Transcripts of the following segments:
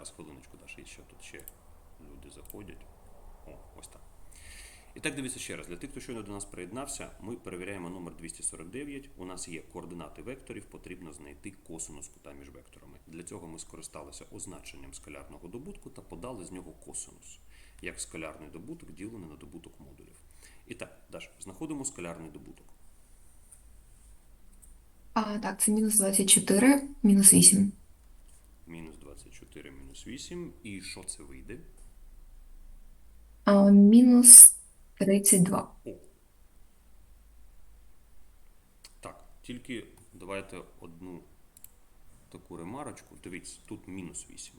Зараз хвилиночку Даша, ще тут ще люди заходять. О, ось так. І так дивіться ще раз. Для тих, хто щойно до нас приєднався, ми перевіряємо номер 249. У нас є координати векторів, потрібно знайти косинус кута між векторами. Для цього ми скористалися означенням скалярного добутку та подали з нього косинус, як скалярний добуток ділений на добуток модулів. І так, Даш, знаходимо скалярний добуток. А, так, це мінус 24, мінус 8. Мінус 24, мінус 8. І що це вийде? А, мінус 32. О. Так, тільки давайте одну таку ремарочку. Дивіться, тут мінус 8.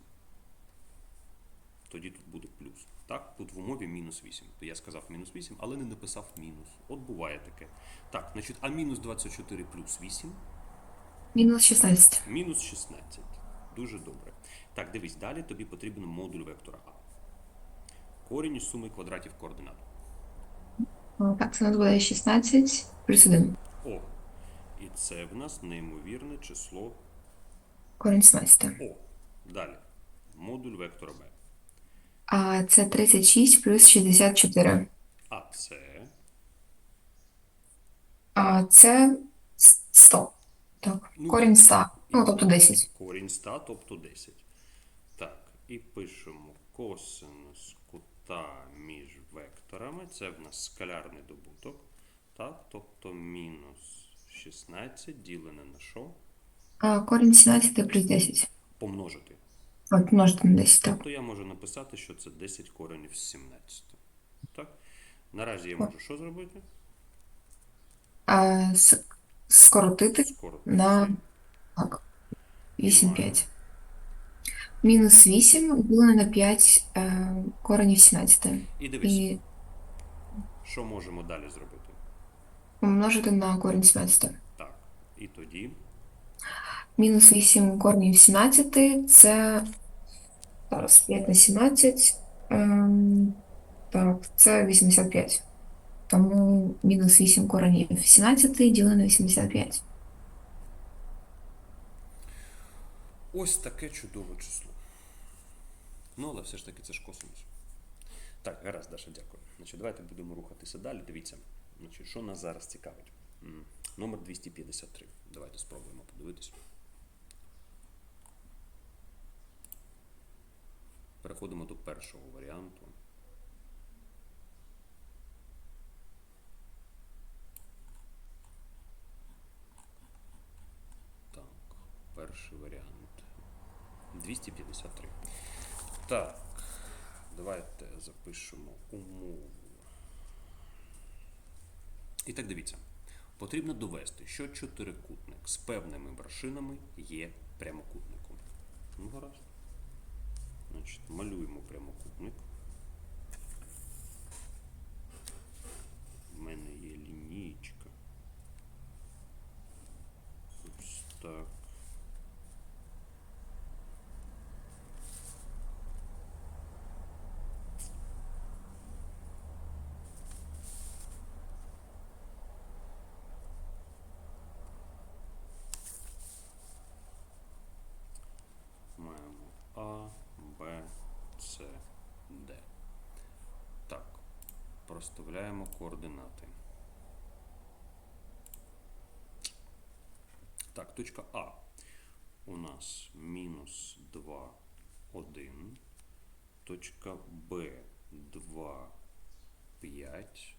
Тоді тут буде плюс. Так, тут в умові мінус 8. То я сказав мінус 8, але не написав мінус. От буває таке. Так, значить, а мінус 24 плюс 8 Мінус 16. мінус 16. Дуже добре. Так, дивись, далі тобі потрібен модуль вектора А. Корінь із суми квадратів координат. Так, це у нас буде 16 плюс 1. О. І це в нас неймовірне число Корінь 17. О. Далі. Модуль вектора Б. А це 36 плюс 64. А це А це 100. Так, Ну, корінь 100. Ну, тобто 10. корінь 100, тобто 10. Так, і пишемо косинус кута між векторами. Це в нас скалярний добуток. Так, тобто мінус 16 ділене на що? А корінь 17 плюс 10. Помножити. От, множити на 10, так. Тобто я можу написати, що це 10 коренів з 17. Так? Наразі я можу що зробити? А, с- скоротити Скоротити. на так, 8, 5. Мінус 8 ділене на 5 е, коренів 17. І дивись, І що можемо далі зробити? помножити на корінь 17. Так. І тоді Мінус 8 коренів 17 це зараз 5 на 17. Ем, так, це 85. Тому мінус 8 коренів 17 ділене на 85. Ось таке чудове число. Ну, але все ж таки це ж космос. Так, гаразд, Даша, дякую. Значить, давайте будемо рухатися далі. Дивіться, значить, що нас зараз цікавить. Номер 253. Давайте спробуємо подивитись. Переходимо до першого варіанту. Так, перший варіант. 253. Так, давайте запишемо умову. І так дивіться. Потрібно довести, що чотирикутник з певними вершинами є прямокутником. Ну, гаразд. Значить, малюємо прямокутник. У мене є лінійка. Ось так. Маємо А, Б, С, Д. Так, проставляємо координати. Так, точка А у нас мінус 2, 1. Точка Б 2, 5.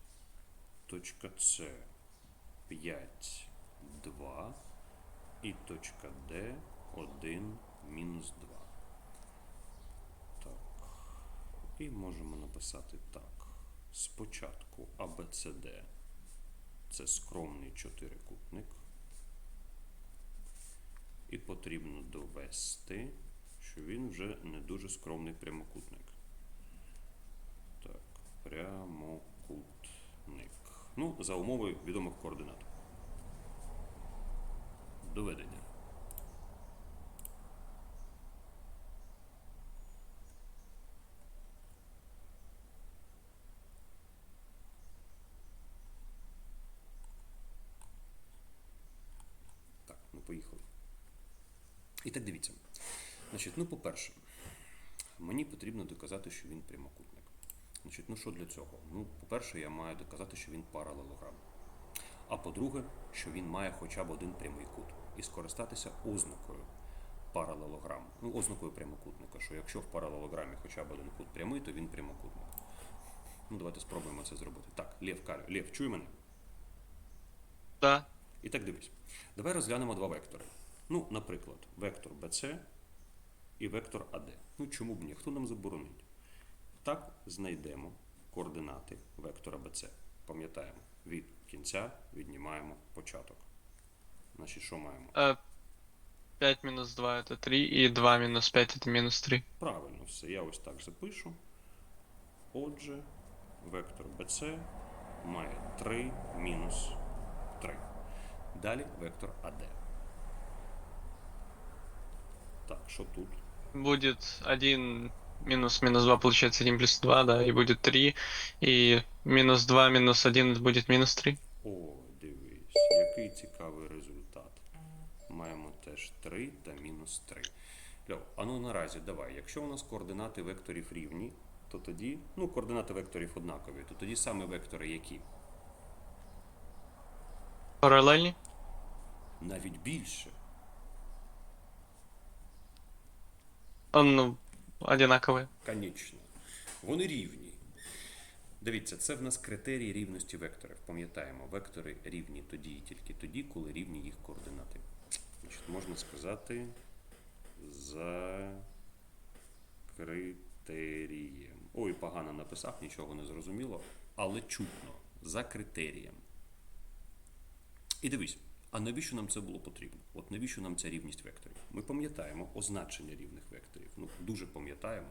Точка С 5, 2. І точка Д 1, мінус 2. Так. І можемо написати так. Спочатку ABCD це скромний чотирикутник. І потрібно довести, що він вже не дуже скромний прямокутник. Так, прямокутник. Ну, за умовою відомих координат. Доведення. Так, ну поїхали. І так дивіться. Значить, ну, по-перше, Мені потрібно доказати, що він прямокутник. Значить, ну що для цього? Ну, по-перше, я маю доказати, що він паралелограм. А по-друге, що він має хоча б один прямий кут. І скористатися ознакою паралелограму. Ну, ознакою прямокутника, що якщо в паралелограмі хоча б один кут прямий, то він прямокутник. Ну, давайте спробуємо це зробити. Так, Лев Калю. Лев, чуй мене? Да. І так дивись. Давай розглянемо два вектори. Ну, наприклад, вектор BC і вектор AD. Ну чому б ні? Хто нам заборонить? Так знайдемо координати вектора BC. Пам'ятаємо, від кінця віднімаємо початок. Значить, що маємо? Э, 5 минус 2 это 3, и 2 минус 5 это минус 3. Правильно, все. Я ось так запишу. Отже, вектор BC має 3 мінус 3. Далі вектор AD. Так, що тут? Будет 1 минус минус 2 получается 1 плюс 2, да, и будет 3. И минус 2 минус 1 будет минус 3. О, дивись, який цікавий результат. Маємо теж 3 та мінус 3. Льов, а ну наразі давай, якщо у нас координати векторів рівні, то тоді, ну, координати векторів однакові, то тоді саме вектори які? Параллельный? Навіть більше. Ну, одинаковые. Конечно. Вони рівні. Дивіться, це в нас критерії рівності векторів. Пам'ятаємо, вектори рівні тоді і тільки тоді, коли рівні їх координати. Значить, можна сказати за критерієм. Ой, погано написав, нічого не зрозуміло, але чутно. За критерієм. І дивись, а навіщо нам це було потрібно? От навіщо нам ця рівність векторів? Ми пам'ятаємо означення рівних векторів. Ну, дуже пам'ятаємо.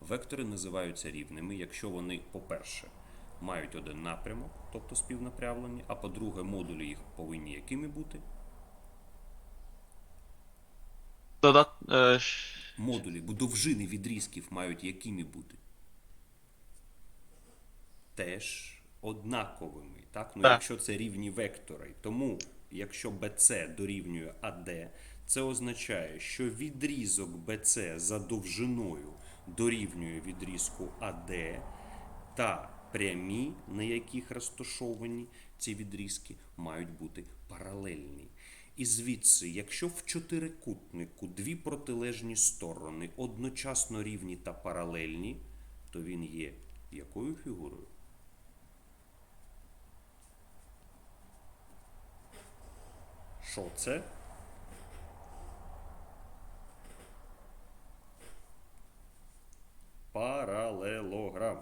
Вектори називаються рівними, якщо вони, по-перше, мають один напрямок, тобто співнапрямлені, а по-друге, модулі їх повинні якими бути? Додат... э, Модулі, бо довжини відрізків мають якими бути? Теж однаковими. Так? Ну, Так. якщо це рівні вектори. Тому, якщо BC дорівнює AD, це означає, що відрізок BC за довжиною дорівнює відрізку AD, та прямі, на яких розташовані ці відрізки, мають бути паралельні. І звідси, якщо в чотирикутнику дві протилежні сторони одночасно рівні та паралельні, то він є якою фігурою? Що це? Паралелограм.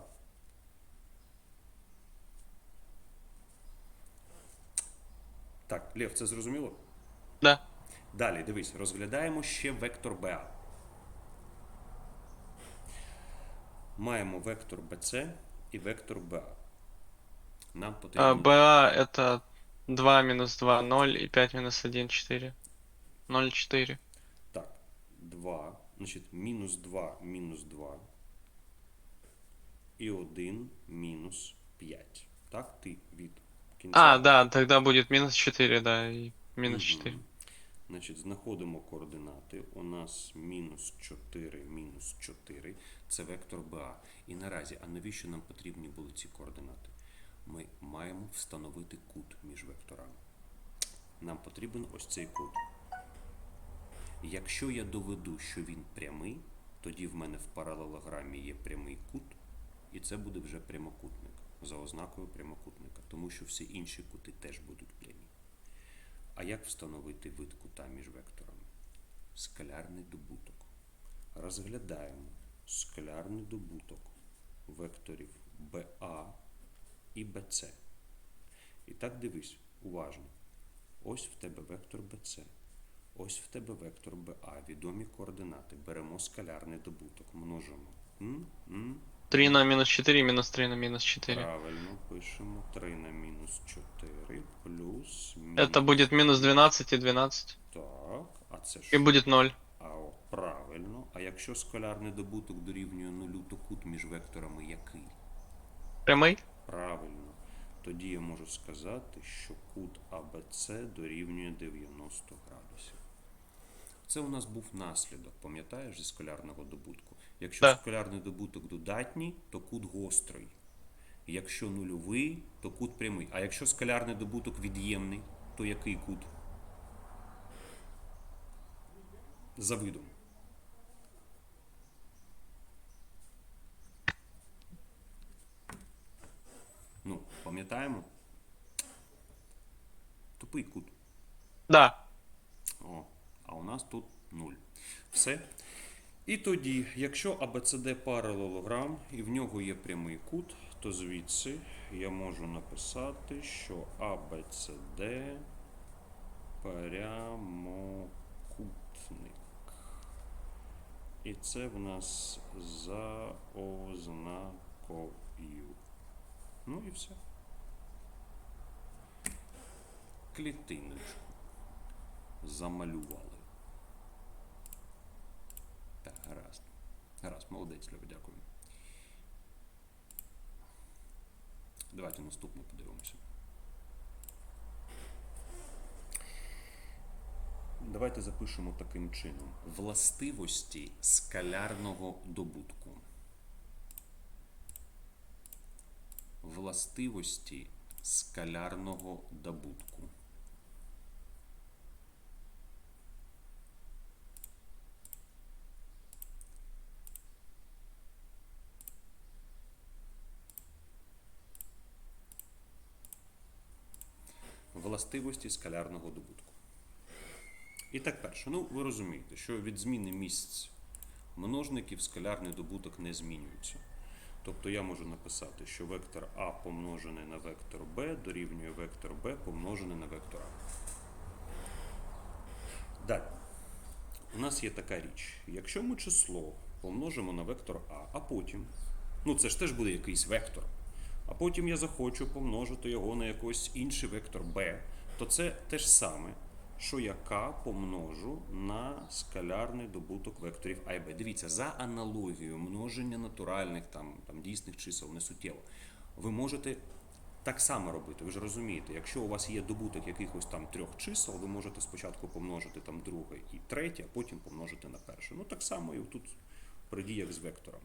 Так, Лев, це зрозуміло? Да. Далі, дивись, розглядаємо ще вектор BA. Маємо вектор BC і вектор BA. Нам потрібно. БА это 2 минус 2, 0, и 5 минус 1, 4. 0, 4. Так, 2. Значить, мінус 2, мінус 2. І 1 мінус 5. Так, ти від кінця. А, да, тогда будет минус 4, да, и минус Мгм. 4. Значить, знаходимо координати. У нас мінус 4, мінус 4. Це вектор БА. І наразі, а навіщо нам потрібні були ці координати? Ми маємо встановити кут між векторами. Нам потрібен ось цей кут. Якщо я доведу, що він прямий, тоді в мене в паралелограмі є прямий кут, і це буде вже прямокутник за ознакою прямокутника, тому що всі інші кути теж будуть прямі. А як встановити вид кута між векторами? Скалярний добуток. Розглядаємо скалярний добуток векторів BA і BC. І так дивись, уважно. Ось в тебе вектор BC. Ось в тебе вектор BA. Відомі координати. Беремо скалярний добуток, множимо. М? М? 3 на минус 4, минус 3 на минус 4. Правильно, пишемо 3 на мінус 4 плюс мінус. Это будет минус 12 и 12. Так, а це що? будет 0. А о, правильно. А якщо скалярний добуток дорівнює нулю, то кут між векторами який? Прямой? Правильно. Тоді я можу сказати, що кут АБЦ дорівнює 90 градусів. Це у нас був наслідок, пам'ятаєш, зі скалярного добутку. Якщо Да. скалярний добуток додатній, то кут гострий. Якщо нульовий, то кут прямий. А якщо скалярний добуток від'ємний, то який кут? За видом. Ну, пам'ятаємо? Тупий кут. Да. О, а у нас тут 0. Все. І тоді, якщо ABCD паралелограм і в нього є прямий кут, то звідси я можу написати, що ABCD прямокутник. І це в нас за ознакою. Ну і все. Клітиночку замалювали. Так, гаразд. Гаразд, молодець, Льова, дякую. Давайте наступне подивимося. Давайте запишемо таким чином. Властивості скалярного добутку. Властивості скалярного добутку. Властивості скалярного добутку. І так перше. Ну, ви розумієте, що від зміни місць множників скалярний добуток не змінюється. Тобто я можу написати, що вектор А помножений на вектор Б дорівнює вектор Б помножений на вектор А. Далі. У нас є така річ. Якщо ми число помножимо на вектор А, а потім, ну це ж теж буде якийсь вектор, а потім я захочу помножити його на якийсь інший вектор b, то це те ж саме, що я k помножу на скалярний добуток векторів А і Б. Дивіться, за аналогією множення натуральних там, там дійсних чисел не суттєво. Ви можете так само робити. Ви ж розумієте, якщо у вас є добуток якихось там трьох чисел, ви можете спочатку помножити там друге і третє, а потім помножити на перше. Ну так само і тут при діях з вектором.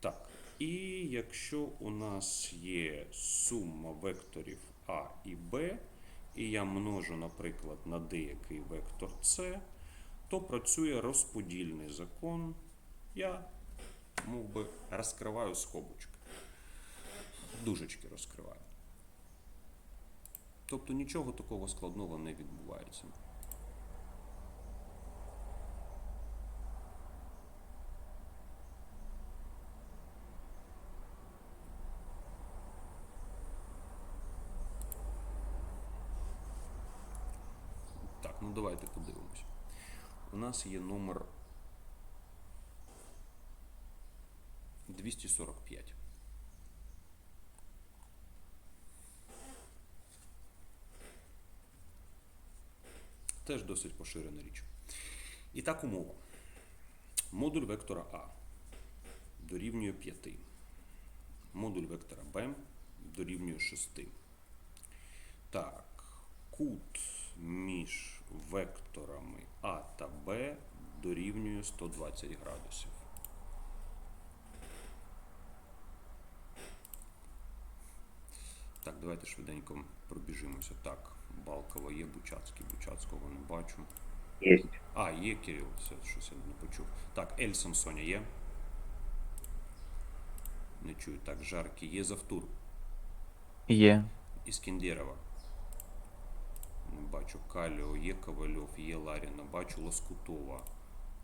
Так, і якщо у нас є сума векторів А і Б, і я множу, наприклад, на деякий вектор С, то працює розподільний закон. Я мов би розкриваю скобочки. Дужечки розкриваю. Тобто нічого такого складного не відбувається. Так, ну давайте подивимось. У нас є номер 245. Теж досить поширена річ. І так умова. Модуль вектора А дорівнює 5. Модуль вектора Б дорівнює 6. Так, кут між векторами А та Б дорівнює 120 градусів. Так, давайте швиденько пробіжимося. Так, Балкова є, Бучацький, Бучацького не бачу. Есть. А, є Кирил, все, щось я не почув. Так, Ельсон Соня є. Не чую. Так, Жаркий є Завтур. Є. Іскіндєрова. Не бачу Каліо, є Ковальов, є Ларіна, бачу Лоскутова.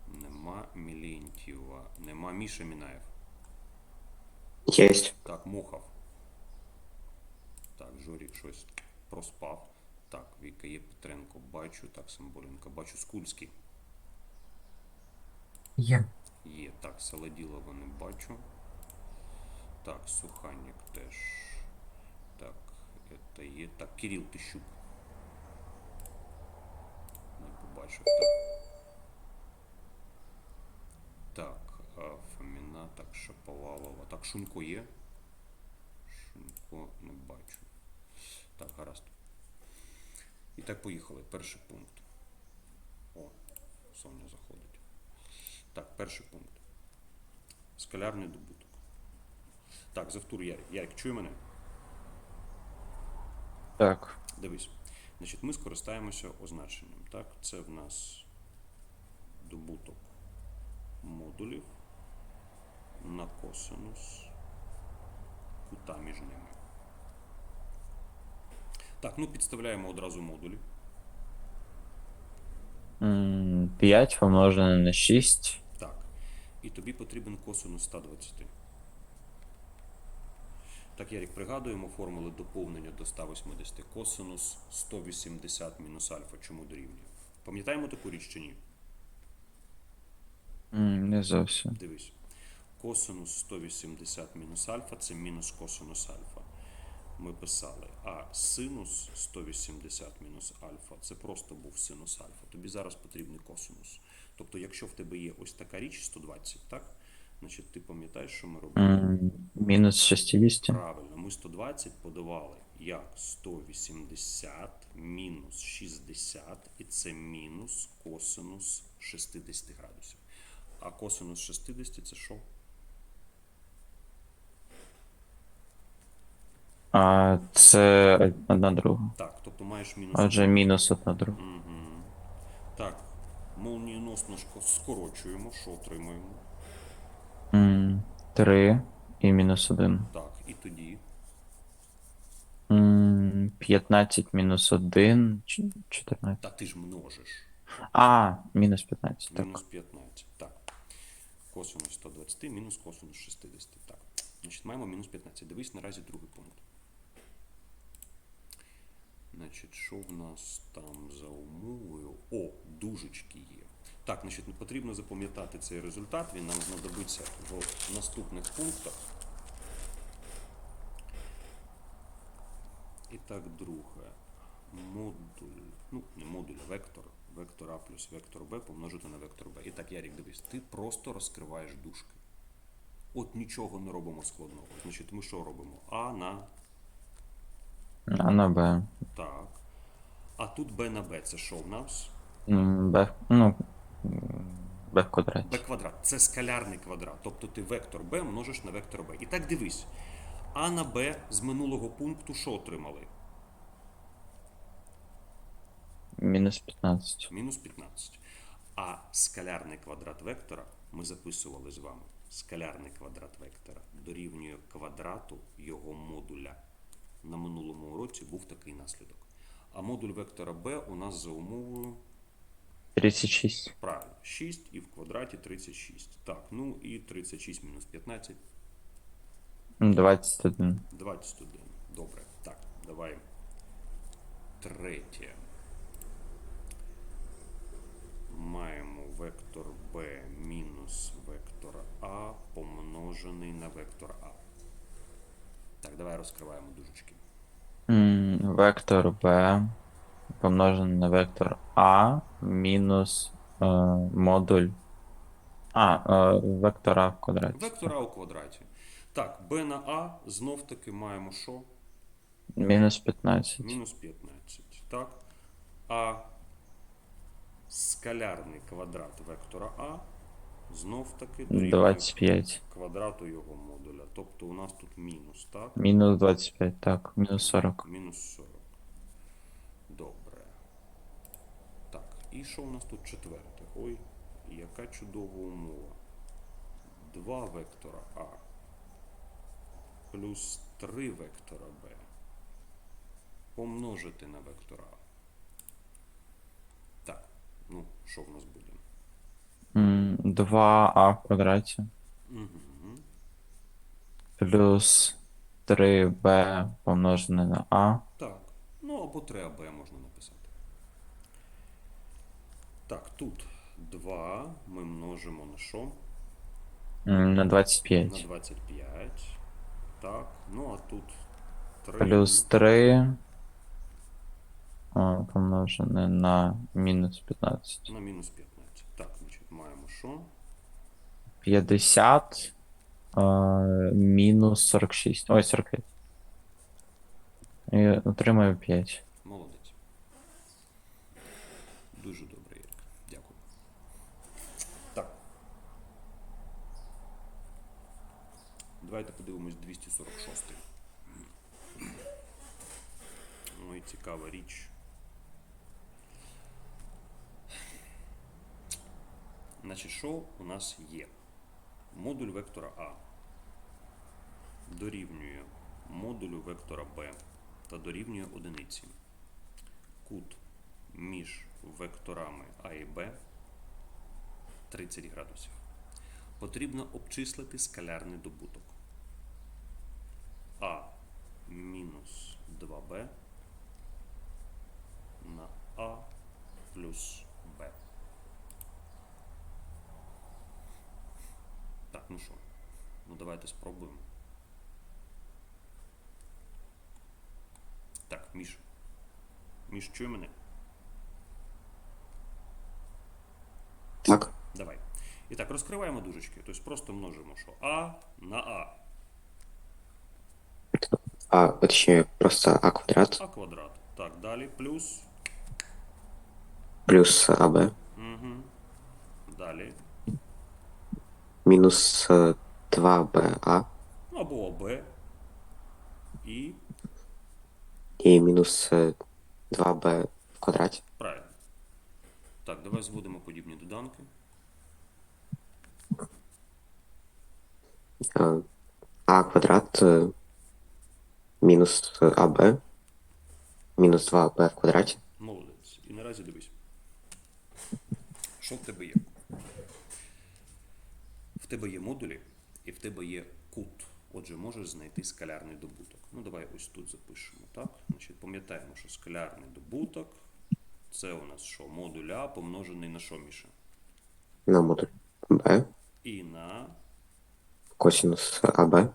Нема Мілентьєва, нема Міша Мінаєв. Есть. Так, Мохов. Так, Жорік щось проспав. Так, Віка є Петренко, бачу. Так, Самболенко, бачу Скульський. Є. Є. Так, Саладілова не бачу. Так, Суханник теж. Так, це є. Так, Кирил Тищук. Не побачив. Так. Так, а, Фоміна, так, Шаповалова. Так, Шумко є. Шумко не бачу. Так, гаразд. І так, поїхали. Перший пункт. О, Соня заходить. Так, перший пункт. Скалярний добуток. Так, завтур Ярик. Ярик, чує мене? Так. Дивись. Значить, ми скористаємося означенням. Так? Це в нас добуток модулів на косинус кута між ними. Так, ну підставляємо одразу модулі. 5 помножене на 6. Так. І тобі потрібен косинус 120. Так, Ярик, пригадуємо формули доповнення до 180. Косинус 180 мінус альфа. Чому дорівнює? Пам'ятаємо таку річ чи ні? Не зовсім. Дивись. Косинус 180 мінус альфа це мінус косинус альфа. Ми писали. А синус 180 мінус альфа це просто був синус альфа. Тобі зараз потрібний косинус. Тобто, якщо в тебе є ось така річ 120, так? Значить, ти пам'ятаєш, що ми робили? Мінус 60. Правильно, ми 120 подавали як 180 мінус 60, і це мінус косинус 60 градусів. А косинус 60 це що? А це одна друга. Так, тобто маєш мінус. Отже, мінус одна друга. Мгм. Так, молнієносно скорочуємо, що отримуємо. 3 і мінус 1. Так, і тоді 15 мінус 1. 14. та ти ж множиш. А, мінус 15. Так. Мінус 15. Так. Косинус 120 мінус косинус 60. Так. Значить, маємо мінус 15. Дивись наразі другий пункт. Значить, що в нас там за умовою? О, дужечки є. Так, значить, ну, потрібно запам'ятати цей результат. Він нам знадобиться в наступних пунктах. І так, друге. Модуль. Ну, не модуль, а вектор. Вектор А плюс вектор Б помножити на вектор Б. І так, Ярік, дивись, ти просто розкриваєш дужки. От нічого не робимо складного. Значить, ми що робимо? А на А на Б. так. А тут Б на Б це що в нас? Б, ну, Б в квадраті. Б квадрат. Це скалярний квадрат. Тобто ти вектор Б множиш на вектор Б. І так дивись. А на Б з минулого пункту що отримали? Мінус 15. Мінус 15. А скалярний квадрат вектора ми записували з вами. Скалярний квадрат вектора дорівнює квадрату його модуля. На минулому уроці був такий наслідок. А модуль вектора b у нас за умовою 36. правильно 6 і в квадраті 36. Так, ну і 36 мінус 15 21. 21. Добре. Так, давай. Третє. Маємо вектор b мінус вектор А помножений на вектор А. Так, давай розкриваємо дужечки. М, Вектор Б помножений на вектор А мінус е, модуль. А, е, вектор А в квадраті. Вектор А у квадраті. Так, b на А знов таки маємо що? Мінус 15. Мінус 15. Так. А скалярний квадрат вектора А знов таки дорівнює 25. квадрату його модуля. Тобто у нас тут мінус, так? Мінус 25, так, мінус 40. Мінус 40. Добре. Так, і що у нас тут четверте? Ой, яка чудова умова. Два вектора А плюс 3 вектора Б помножити на вектора А. Так, ну, що в нас буде? 2а в квадраті Угу. плюс 3b помножене на а. Так, ну або 3АБ можна написати. Так, тут 2 ми множимо на що? м, На На 25. 25. Так, ну а тут 3 Плюс 3 а, помножене на мінус 15. на мінус 15. Маємо що? 50 а, мінус 46. Ой, 45. І отримаю 5. Молодець. Дуже добре, Ірик. Дякую. Так. Давайте подивимось 246. Ой, цікава річ. Значить, що у нас є? Модуль вектора А дорівнює модулю вектора Б та дорівнює одиниці. Кут між векторами А і Б 30 градусів. Потрібно обчислити скалярний добуток. А мінус 2Б на А плюс ну що? Ну давайте спробуємо. Так, Міш. Міш, чує мене? Так. Давай. І так, розкриваємо дужечки. Тобто просто множимо, що А на А. А, точнее, просто а квадрат А квадрат. Так, далі плюс. плюс АБ Угу. Далі. минус э, 2БА Або АБ. І и минус э, 2Б в квадраті. правильно. Так, давай зводимо подібні доданки. Э, А квадрат э, минус э, АБ минус 2Б в квадраті. Молодець. І наразі дивись. Що в тебе є? Тебе є модулі і в тебе є кут. Отже, можеш знайти скалярний добуток. Ну, давай ось тут запишемо, так? Значить, пам'ятаємо, що скалярний добуток це у нас що? Модуль А помножений на що, Міша? на модуль Б І на косинус АБ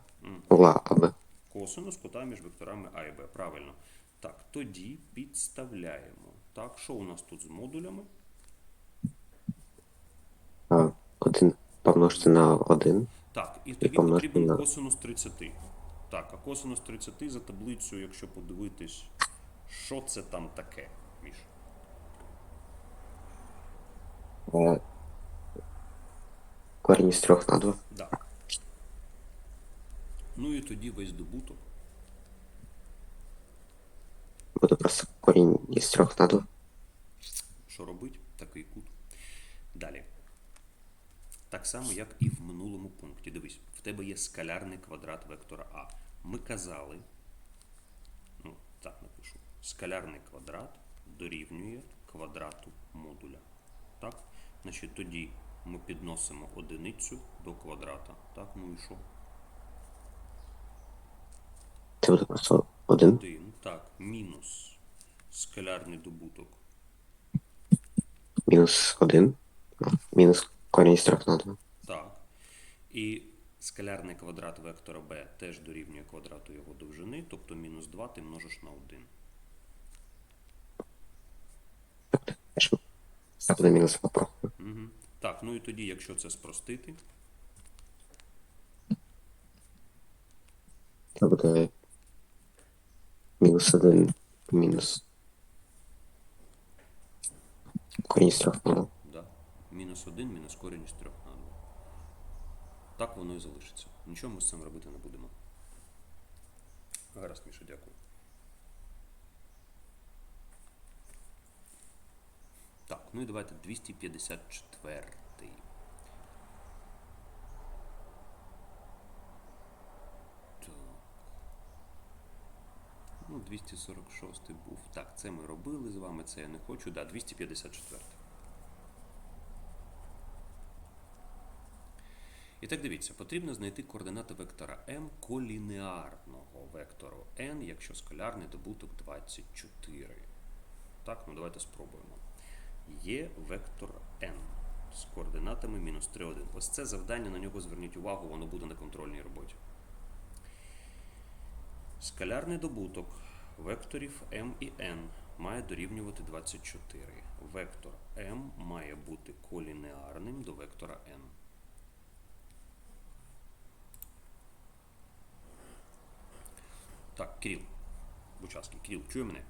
угла АБ. косинус кута між векторами А і Б. Правильно. Так, тоді підставляємо. Так, що у нас тут з модулями? А, 1 помножити на 1 Так, і тобі помножити потрібен на- косинус 30. Так, а косинус 30 за таблицею, якщо подивитись, що це там таке, Міш? э, корінь з 3 на 2. Да. Ну і тоді весь добуток. Буде просто корінь із 3 на 2. Що робить такий кут? Так само, як і в минулому пункті. Дивись, в тебе є скалярний квадрат вектора А. Ми казали, ну, так напишу, скалярний квадрат дорівнює квадрату модуля. Так? Значить, тоді ми підносимо одиницю до квадрата. Так, ну і що? Це буде просто 1 Один. Так, мінус скалярний добуток мінус 1 мінус корінь з 3 на 2. Так. І скалярний квадрат вектора b теж дорівнює квадрату його довжини, тобто мінус 2 ти множиш на 1. Теж Це буде мінус. Угу. Так, ну і тоді, якщо це спростити, Це буде мінус 1 мінус корінь з 3 на 2. Мінус 1 мінус корінь із 3 на 2. Так воно і залишиться. Нічого ми з цим робити не будемо. Гаразд, Міша, дякую. Так, ну і давайте 254. Так. Ну, 246 був. Так, це ми робили з вами, це я не хочу. Да, 254. І так дивіться, потрібно знайти координати вектора m колінеарного вектору n, якщо скалярний добуток 24. Так, ну давайте спробуємо. Є вектор n з координатами мінус 3, 1. Ось це завдання, на нього зверніть увагу, воно буде на контрольній роботі. Скалярний добуток векторів m і n має дорівнювати 24. Вектор m має бути колінеарним до вектора n. Так, Кирил. Бучаский. Кирил, чує мене?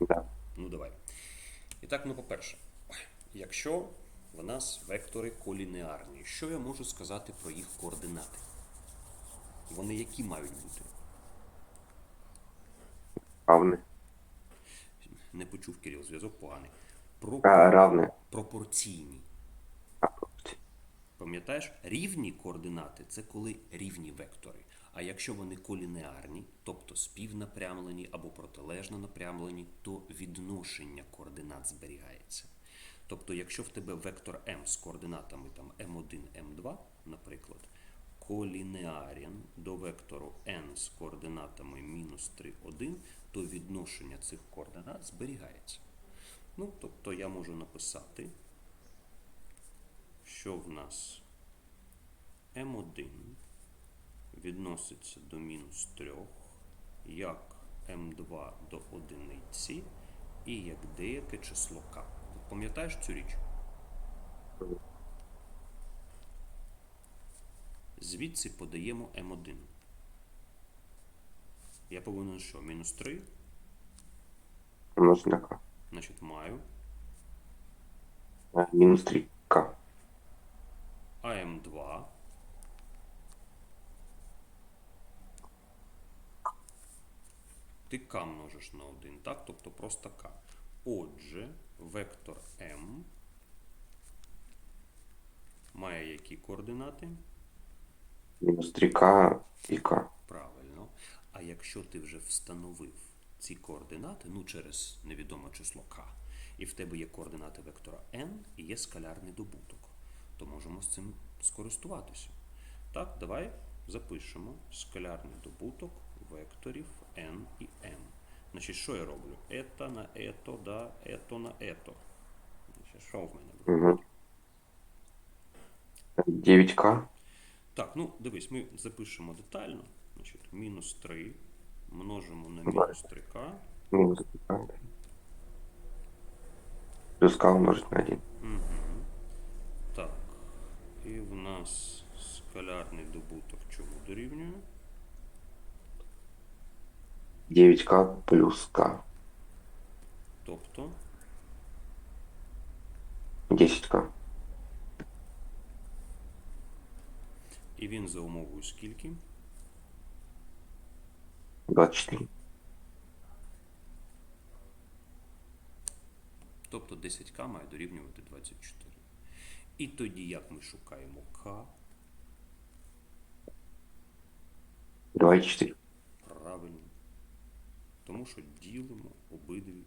Да. Ну давай. І так, ну по-перше, якщо в нас вектори колінеарні, що я можу сказати про їх координати? Вони які мають бути? Равне. Не почув Кирил, зв'язок поганий. Про... А, равне. Пропорційні. Пам'ятаєш, рівні координати це коли рівні вектори. А якщо вони колінеарні, тобто співнапрямлені або протилежно напрямлені, то відношення координат зберігається. Тобто, якщо в тебе вектор m з координатами там m1, m2, наприклад, колінеарен до вектору n з координатами мінус 3, 1, то відношення цих координат зберігається. Ну, тобто я можу написати, що в нас m1 відноситься до мінус 3, як М2 до одиниці і як деяке число К. Пам'ятаєш цю річ? Звідси подаємо М1. Я повинен що? Мінус 3? Множити на К. Значить, маю. Е, мінус 3К. А М2. Ти К множиш на 1, так? Тобто просто К. Отже, вектор М має які координати? Минус 3К и К. Правильно. А якщо ти вже встановив ці координати, ну через невідоме число k, і в тебе є координати вектора n і є скалярний добуток, то можемо з цим скористуватися. Так, давай запишемо скалярний добуток векторів n і m. Значить, що я роблю? Ето на ето, да, ето на ето. Значить, що в мене буде? Угу. 9К. Так, ну дивись, ми запишемо детально. Значить, мінус 3 множимо на мінус 3к. Минус 3К. Плюс К умножить на 1. Так. І в нас скалярний добуток чому дорівнює? 9К плюс К. Тобто 10К. І він за умовою скільки? 24. Тобто 10к має дорівнювати 24. І тоді як ми шукаємо k? 24. Правильно. Тому що ділимо обидві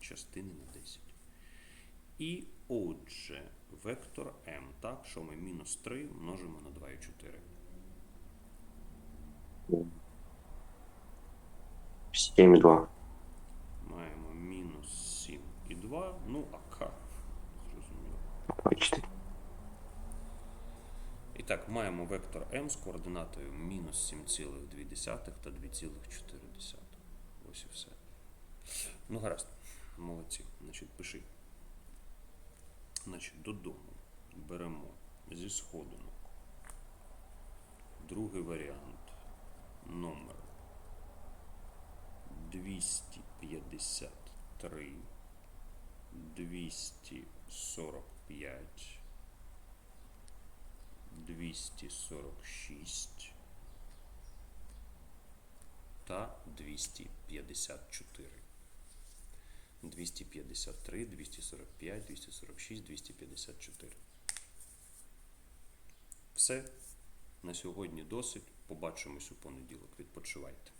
частини на 10. І отже, вектор m, так, що ми мінус 3 множимо на 2,4. 7,2. Маємо мінус 7 і 2, ну а k, зрозуміло. 24. І так, маємо вектор m з координатою мінус 7,2 та 2,4. Ось і все. Ну, гаразд. Молодці. Значить, пиши. Значить, додому беремо зі сходинок. Другий варіант. Номер 253, 245, 246 та 254. 253, 245, 246, 254. Все. На сьогодні досить. Побачимось у понеділок. Відпочивайте.